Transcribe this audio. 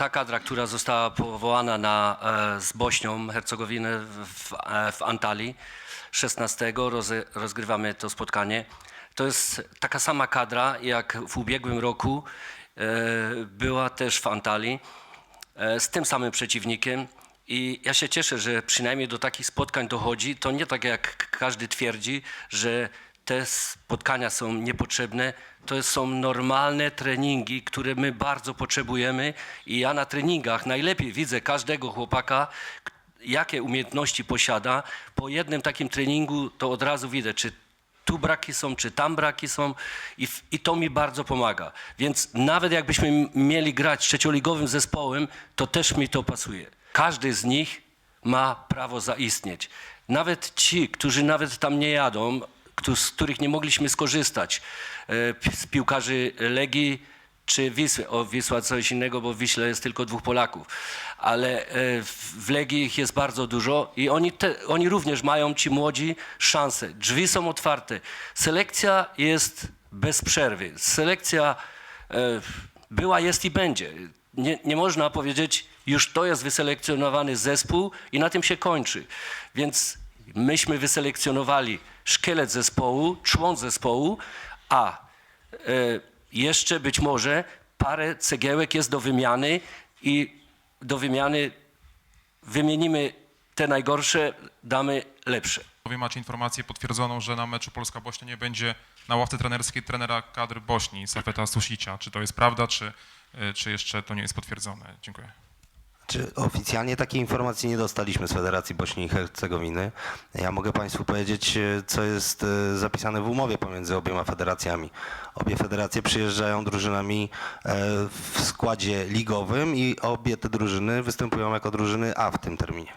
ta kadra, która została powołana na, e, z Bośnią, Hercegowinę w, w, e, Antalii 16 roze, rozgrywamy to spotkanie. To jest taka sama kadra, jak w ubiegłym roku e, była też w Antalii z tym samym przeciwnikiem. I ja się cieszę, że przynajmniej do takich spotkań dochodzi. To nie tak jak każdy twierdzi, że te spotkania są niepotrzebne. To są normalne treningi, które my bardzo potrzebujemy. I ja na treningach najlepiej widzę każdego chłopaka, jakie umiejętności posiada. Po jednym takim treningu to od razu widzę, czy tu braki są, czy tam braki są i, i to mi bardzo pomaga. Więc nawet jakbyśmy mieli grać trzecioligowym zespołem, to też mi to pasuje. Każdy z nich ma prawo zaistnieć. Nawet ci, którzy nawet tam nie jadą, z których nie mogliśmy skorzystać, e, z piłkarzy Legii czy Wisły. O, Wisła coś innego, bo w Wiśle jest tylko dwóch Polaków. Ale e, w Legii ich jest bardzo dużo i oni, te, oni również mają, ci młodzi, szansę. Drzwi są otwarte. Selekcja jest bez przerwy. Selekcja e, była, jest i będzie. Nie, nie można powiedzieć, już to jest wyselekcjonowany zespół i na tym się kończy. Więc myśmy wyselekcjonowali szkielet zespołu, człon zespołu, a e, jeszcze być może parę cegiełek jest do wymiany i do wymiany wymienimy te najgorsze, damy lepsze. Macie informację potwierdzoną, że na meczu Polska-Bośnia nie będzie na ławce trenerskiej trenera kadr Bośni, Safeta Susicia. Czy to jest prawda, czy, y, czy jeszcze to nie jest potwierdzone? Dziękuję. Czy oficjalnie takiej informacji nie dostaliśmy z Federacji Bośni i Hercegowiny? Ja mogę Państwu powiedzieć, e, co jest e, zapisane w umowie pomiędzy obiema federacjami. Obie federacje przyjeżdżają drużynami e, w składzie ligowym i obie te drużyny występują jako drużyny A w tym terminie.